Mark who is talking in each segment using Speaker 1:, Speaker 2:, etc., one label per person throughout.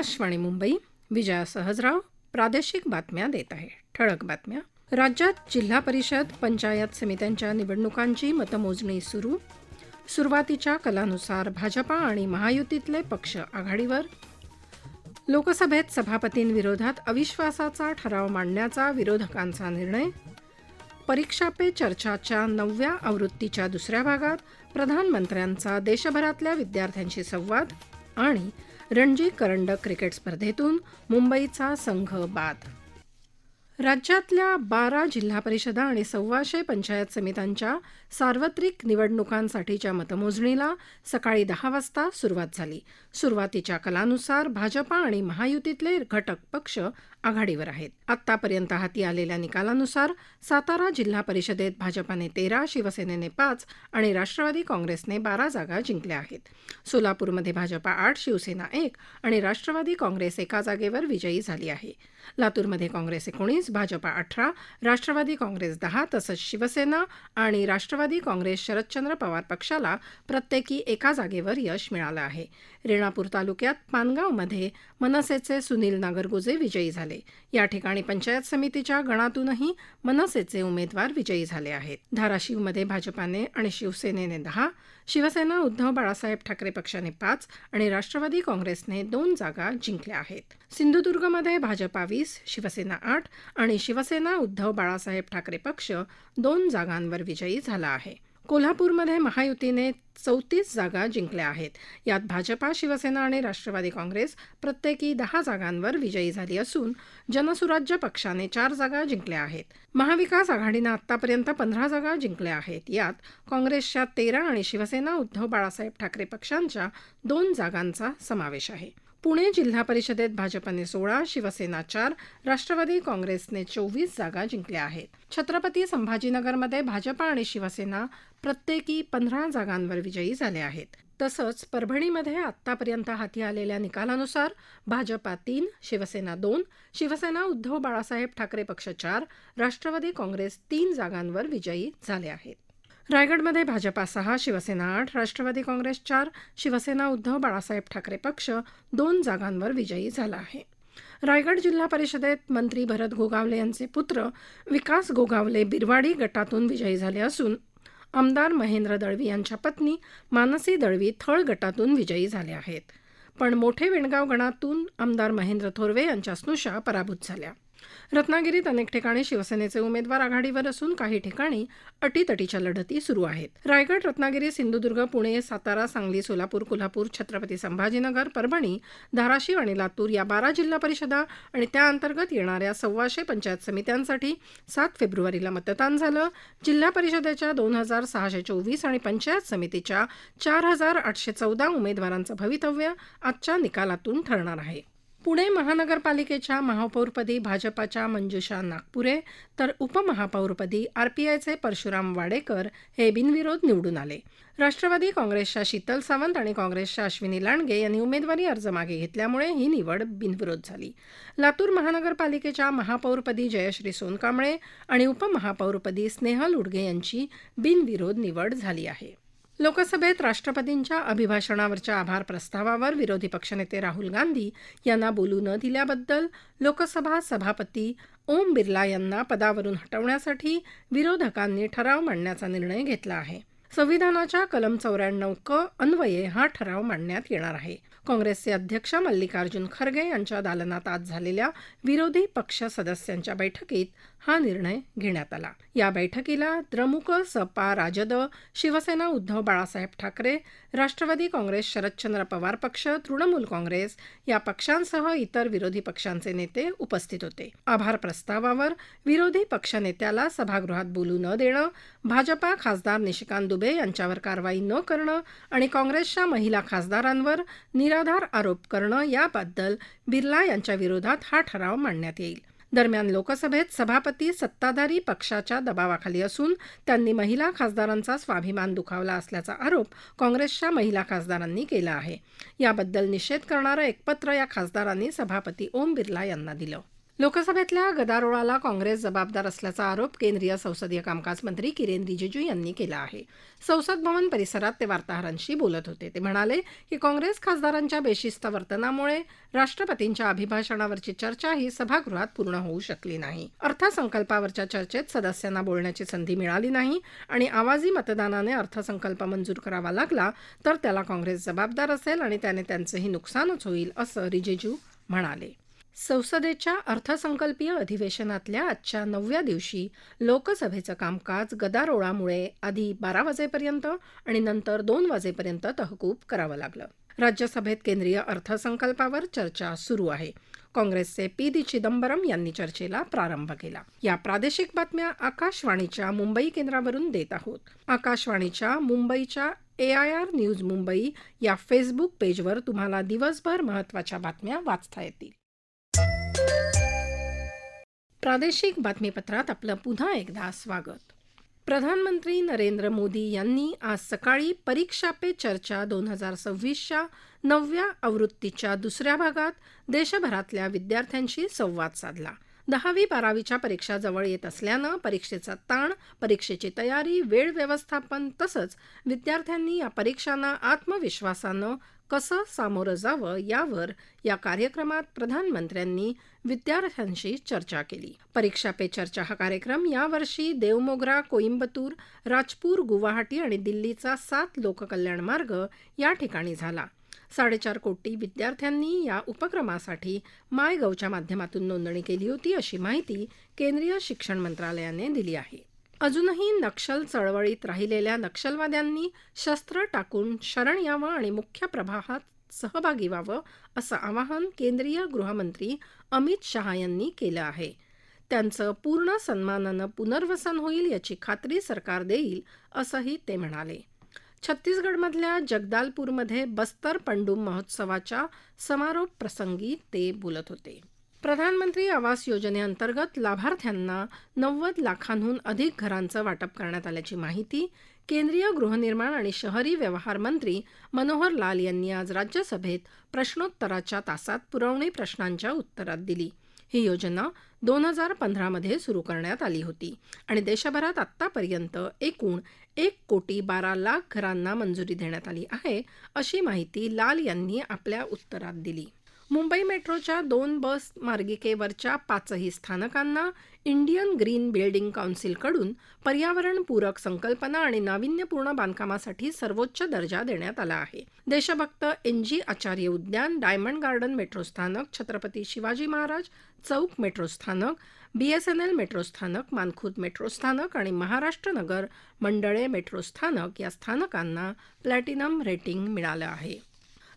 Speaker 1: आकाशवाणी मुंबई विजया सहजराव प्रादेशिक बातम्या देत आहे. ठळक बातम्या. राज्यात जिल्हा परिषद पंचायत समित्यांच्या निवडणुकांची मतमोजणी सुरू. सुरुवातीच्या कलानुसार भाजपा आणि महायुतीतले पक्ष आघाडीवर. लोकसभेत सभापतींविरोधात अविश्वासाचा ठराव मांडण्याचा विरोधकांचा निर्णय. परीक्षा पे चर्चाच्या नवव्या आवृत्तीच्या दुसऱ्या भागात प्रधानमंत्र्यांचा देशभरातल्या विद्यार्थ्यांशी संवाद आणि रणजी करंडक क्रिकेट स्पर्धेतून मुंबईचा संघ बाद. राज्यातल्या बारा जिल्हा परिषदा आणि सव्वाशे पंचायत समित्यांच्या सार्वत्रिक निवडणुकांसाठीच्या मतमोजणीला सकाळी दहा वाजता सुरुवात झाली. सुरुवातीच्या कलानुसार भाजपा आणि महायुतीतले घटक पक्ष आघाडीवर आहेत. आतापर्यंत हाती आलेल्या निकालानुसार सातारा जिल्हा परिषदेत भाजपाने तेरा शिवसेनेने पाच आणि राष्ट्रवादी काँग्रेसने बारा जागा जिंकल्या आहेत. सोलापूरमध्ये भाजपा आठ शिवसेना एक आणि राष्ट्रवादी काँग्रेस एका जागेवर विजयी झाली आहे. लातूरमध्ये काँग्रेस एकोणीस भाजपा अठरा राष्ट्रवादी काँग्रेस दहा तसंच शिवसेना आणि राष्ट्रवादी काँग्रेस शरदचंद्र पवार पक्षाला प्रत्येकी एका जागेवर यश मिळालं आहे. रेणापूर तालुक्यात पानगावमध्ये मनसेचे सुनील नागरगोजे विजयी झाले. या ठिकाणी पंचायत समितीच्या गणातूनही मनसेचे उमेदवार विजयी झाले आहेत. धाराशिवमध्ये भाजपाने आणि शिवसेनेने दहा शिवसेना उद्धव बाळासाहेब ठाकरे पक्षाने पाच आणि राष्ट्रवादी काँग्रेसने दोन जागा जिंकल्या आहेत. सिंधुदुर्गमध्ये भाजपा वीस शिवसेना आठ आणि शिवसेना उद्धव बाळासाहेब ठाकरे पक्ष दोन जागांवर विजयी झाला आहे. कोल्हापूरमध्ये महायुतीने चौतीस जागा जिंकल्या आहेत. यात भाजपा शिवसेना आणि राष्ट्रवादी काँग्रेस प्रत्येकी दहा जागांवर विजयी झाली असून जनसुराज्य पक्षाने चार जागा जिंकल्या आहेत. महाविकास आघाडीनं आतापर्यंत पंधरा जागा जिंकल्या आहेत. यात काँग्रेसच्या तेरा आणि शिवसेना उद्धव बाळासाहेब ठाकरे पक्षांच्या दोन जागांचा समावेश आहे. पुणे जिल्हा परिषदेत भाजपने सोळा शिवसेना चार राष्ट्रवादी काँग्रेसने चोवीस जागा जिंकल्या आहेत. छत्रपती संभाजीनगरमध्ये भाजपा आणि शिवसेना प्रत्येकी पंधरा जागांवर विजयी झाले आहेत. तसंच परभणीमध्ये आत्तापर्यंत हाती आलेल्या निकालानुसार भाजपा तीन शिवसेना दोन शिवसेना उद्धव बाळासाहेब ठाकरे पक्ष चार राष्ट्रवादी काँग्रेस तीन जागांवर विजयी झाले आहेत. रायगडमध्ये भाजपा सहा शिवसेना आठ राष्ट्रवादी काँग्रेस चार शिवसेना उद्धव बाळासाहेब ठाकरे पक्ष दोन जागांवर विजयी झाला आहे. रायगड जिल्हा परिषदेत मंत्री भरत गोगावले यांचे पुत्र विकास गोगावले बिरवाडी गटातून विजयी झाले असून आमदार महेंद्र दळवी यांच्या पत्नी मानसी दळवी थळ गटातून विजयी झाल्या आहेत. पण मोठे वेणगाव गणातून आमदार महेंद्र थोरवे यांच्या स्नुषा पराभूत झाल्या. रत्नागिरीत अनेक ठिकाणी शिवसेनेचे उमेदवार आघाडीवर असून काही ठिकाणी अटीतटीच्या लढती सुरू आहेत. रायगड रत्नागिरी सिंधुदुर्ग पुणे सातारा सांगली सोलापूर कोल्हापूर छत्रपती संभाजीनगर परभणी धाराशिव आणि लातूर या बारा जिल्हा परिषदा आणि त्याअंतर्गत येणाऱ्या सव्वाशे पंचायत समित्यांसाठी सात फेब्रुवारीला मतदान झालं. जिल्हा परिषदेच्या दोन हजार सहाशे चोवीस आणि पंचायत समितीच्या चार हजार आठशे चौदा उमेदवारांचं भवितव्य आजच्या निकालातून ठरणार आहे. पुणे महानगरपालिकेच्या महापौरपदी भाजपाच्या मंजुषा नागपुरे तर उपमहापौरपदी आरपीआयचे परशुराम वाडेकर हे बिनविरोध निवडून आले. राष्ट्रवादी काँग्रेसच्या शीतल सावंत आणि काँग्रेसच्या अश्विनी लांडगे यांनी उमेदवारी अर्ज मागे घेतल्यामुळे ही निवड बिनविरोध झाली. लातूर महानगरपालिकेच्या महापौरपदी जयश्री सोनकांबळे आणि उपमहापौरपदी स्नेहल उडगे यांची बिनविरोध निवड झाली आहे. लोकसभेत राष्ट्रपतींच्या अभिभाषणावरच्या आभार प्रस्तावावर विरोधी पक्षनेते राहुल गांधी यांना बोलू न दिल्याबद्दल लोकसभा सभापती ओम बिर्ला यांना पदावरून हटवण्यासाठी विरोधकांनी ठराव मांडण्याचा निर्णय घेतला आहे. संविधानाच्या कलम चौऱ्याण्णव क अन्वये हा ठराव मांडण्यात येणार आहे. काँग्रेसचे अध्यक्ष मल्लिकार्जुन खरगे यांच्या दालनात आज झालेल्या विरोधी पक्ष सदस्यांच्या बैठकीत हा निर्णय घेण्यात आला. या बैठकीला द्रमुक सपा राजद शिवसेना उद्धव बाळासाहेब ठाकरे राष्ट्रवादी काँग्रेस शरदचंद्र पवार पक्ष तृणमूल काँग्रेस या पक्षांसह इतर विरोधी पक्षांचे नेते उपस्थित होते. आभार प्रस्तावावर विरोधी पक्षनेत्याला सभागृहात बोलू न देणं भाजपा खासदार निशिकांत दुबे यांच्यावर कारवाई न करणं आणि काँग्रेसच्या महिला खासदारांवर निराधार आरोप करणं याबद्दल बिर्ला यांच्या विरोधात हा ठराव मांडण्यात येईल. दरम्यान लोकसभेत सभापती सत्ताधारी पक्षाच्या दबावाखाली असून त्यांनी महिला खासदारांचा स्वाभिमान दुखावला असल्याचा आरोप काँग्रेसच्या महिला खासदारांनी केला आहे. याबद्दल निषेध करणारं एक पत्र या खासदारांनी सभापती ओम बिर्ला यांना दिलं. लोकसभेतल्या गदारोळाला काँग्रेस जबाबदार असल्याचा आरोप केंद्रीय संसदीय कामकाज मंत्री किरेन रिजिजू यांनी केला आहे. संसद भवन परिसरात ते वार्ताहरांशी बोलत होते. ते म्हणाले की काँग्रेस खासदारांच्या बेशिस्त वर्तनामुळे राष्ट्रपतींच्या अभिभाषणावरची चर्चा ही सभागृहात पूर्ण होऊ शकली नाही. अर्थसंकल्पावरच्या चर्चेत सदस्यांना बोलण्याची संधी मिळाली नाही आणि आवाजी मतदानाने अर्थसंकल्प मंजूर करावा लागला तर त्याला काँग्रेस जबाबदार असेल आणि त्याने त्यांचंही नुकसानच होईल असं रिजिजू म्हणाले. संसदेच्या अर्थसंकल्पीय अधिवेशनातल्या आजच्या नवव्या दिवशी लोकसभेचं कामकाज गदारोळामुळे आधी बारा वाजेपर्यंत आणि नंतर दोन वाजेपर्यंत तहकूब करावं लागलं. राज्यसभेत केंद्रीय अर्थसंकल्पावर चर्चा सुरू आहे. काँग्रेसचे पी. दी चिदंबरम यांनी चर्चेला प्रारंभ केला. या प्रादेशिक बातम्या आकाशवाणीच्या मुंबई केंद्रावरून देत आहोत. आकाशवाणीच्या मुंबईच्या A I R news Mumbai या फेसबुक पेजवर तुम्हाला दिवसभर महत्त्वाच्या बातम्या वाचता येतील. प्रादेशिक बातमीपत्रात आपलं पुन्हा एकदा स्वागत. प्रधानमंत्री नरेंद्र मोदी यांनी आज सकाळी परीक्षा पे चर्चा दोन हजार सव्वीसच्या नवव्या आवृत्तीच्या दुसऱ्या भागात देशभरातल्या विद्यार्थ्यांशी संवाद साधला. दहावी बारावीच्या परीक्षा जवळ येत असल्यानं परीक्षेचा ताण परीक्षेची तयारी वेळ व्यवस्थापन तसंच विद्यार्थ्यांनी या परीक्षांना आत्मविश्वासानं कसं सामोरं जावं यावर या कार्यक्रमात प्रधानमंत्र्यांनी विद्यार्थ्यांशी चर्चा केली. परीक्षा पे चर्चा हा कार्यक्रम यावर्षी देवमोगरा कोईम्बतूर राजपूर गुवाहाटी आणि दिल्लीचा सात लोककल्याण मार्ग या ठिकाणी झाला. साडेचार कोटी विद्यार्थ्यांनी या उपक्रमासाठी मायगवच्या माध्यमातून नोंदणी केली होती अशी माहिती केंद्रीय शिक्षण मंत्रालयाने दिली आहे. अजूनही नक्षल चळवळीत राहिलेल्या नक्षलवाद्यांनी शस्त्र टाकून शरण यावं आणि मुख्य प्रवाहात सहभागी व्हावं असं आवाहन केंद्रीय गृहमंत्री अमित शहा यांनी केलं आहे. त्यांचं पूर्ण सन्मानानं पुनर्वसन होईल याची खात्री सरकार देईल असंही ते म्हणाले. छत्तीसगडमधल्या जगदालपूरमध्ये बस्तर पंडुम महोत्सवाच्या समारोप प्रसंगी ते बोलत होते. प्रधानमंत्री आवास योजनेअंतर्गत लाभार्थ्यांना नव्वद लाखांहून अधिक घरांचं वाटप करण्यात आल्याची माहिती केंद्रीय गृहनिर्माण आणि शहरी व्यवहार मंत्री मनोहर लाल यांनी आज राज्यसभेत प्रश्नोत्तराच्या तासात पुरवणी प्रश्नांच्या उत्तरात दिली. ही योजना दोन हजार पंधरामध्ये सुरू करण्यात आली होती. आणि देशभरात आत्तापर्यंत एकूण एक कोटी बारा लाख घरांना मंजुरी देण्यात आली आहे अशी माहिती लाल यांनी आपल्या उत्तरात दिली. मुंबई मेट्रोच्या दोन बस मार्गिकेवरच्या पाचही स्थानकांना इंडियन ग्रीन बिल्डिंग काउन्सिलकडून पर्यावरणपूरक संकल्पना आणि नाविन्यपूर्ण बांधकामासाठी सर्वोच्च दर्जा देण्यात आला आहे. देशभक्त एन जी आचार्य उद्यान डायमंड गार्डन मेट्रो स्थानक छत्रपती शिवाजी महाराज चौक मेट्रो स्थानक बीएसएनएल मेट्रो स्थानक मानखुर्द मेट्रो स्थानक आणि महाराष्ट्र नगर मंडळे मेट्रो स्थानक या स्थानकांना प्लॅटिनम रेटिंग मिळालं आहे.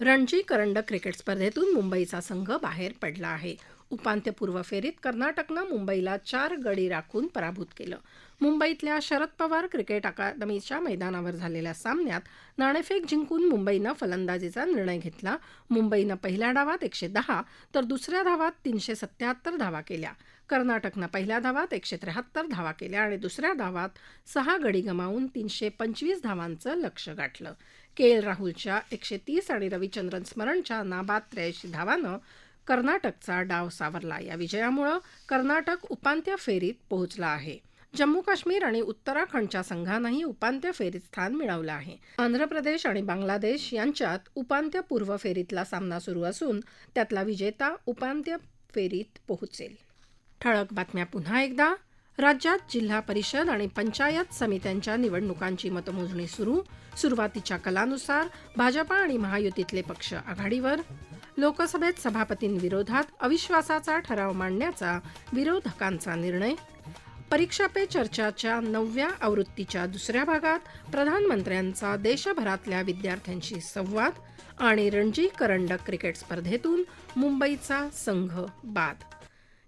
Speaker 1: रणजी करंडक क्रिकेट स्पर्धेतून मुंबईचा संघ बाहेर पडला आहे. उपांत्यपूर्व फेरीत कर्नाटकनं मुंबईला चार गडी राखून पराभूत केलं. मुंबईतल्या शरद पवार क्रिकेट अकादमीच्या मैदानावर झालेल्या सामन्यात नाणेफेक जिंकून मुंबईनं फलंदाजीचा निर्णय घेतला. मुंबईनं पहिल्या डावात एकशे दहा तर दुसऱ्या धावात तीनशे सत्याहत्तर धावा केल्या. कर्नाटकनं पहिल्या धावात एकशे त्र्याहत्तर धावा केल्या आणि दुसऱ्या धावात सहा गडी गमावून तीनशे पंचवीस धावांचं लक्ष गाठलं. के एल राहुलच्या एकशे तीस आणि रविचंद्रन स्मरणच्या नाबाद त्र्याऐंशी धावानं कर्नाटकचा डाव सावरला. या विजयामुळं कर्नाटक उपांत्य फेरीत पोहोचला आहे. जम्मू काश्मीर आणि उत्तराखंडच्या संघानंही उपांत्य फेरीत स्थान मिळवलं आहे. आंध्र प्रदेश आणि बांगलादेश यांच्यात उपांत्यपूर्व फेरीतला सामना सुरू असून त्यातला विजेता उपांत्य फेरीत पोहोचेल. ठळक बातम्या पुन्हा एकदा. राज्यात जिल्हा परिषद आणि पंचायत समित्यांच्या निवडणुकांची मतमोजणी सुरू. सुरुवातीच्या कलानुसार भाजपा आणि महायुतीतले पक्ष आघाडीवर. लोकसभेत सभापतींविरोधात अविश्वासाचा ठराव मांडण्याचा विरोधकांचा निर्णय. परीक्षा पे चर्चाच्या नवव्या आवृत्तीच्या दुसऱ्या भागात प्रधानमंत्र्यांचा देशभरातल्या विद्यार्थ्यांशी संवाद आणि रणजी करंडक क्रिकेट स्पर्धेतून मुंबईचा संघ बाद.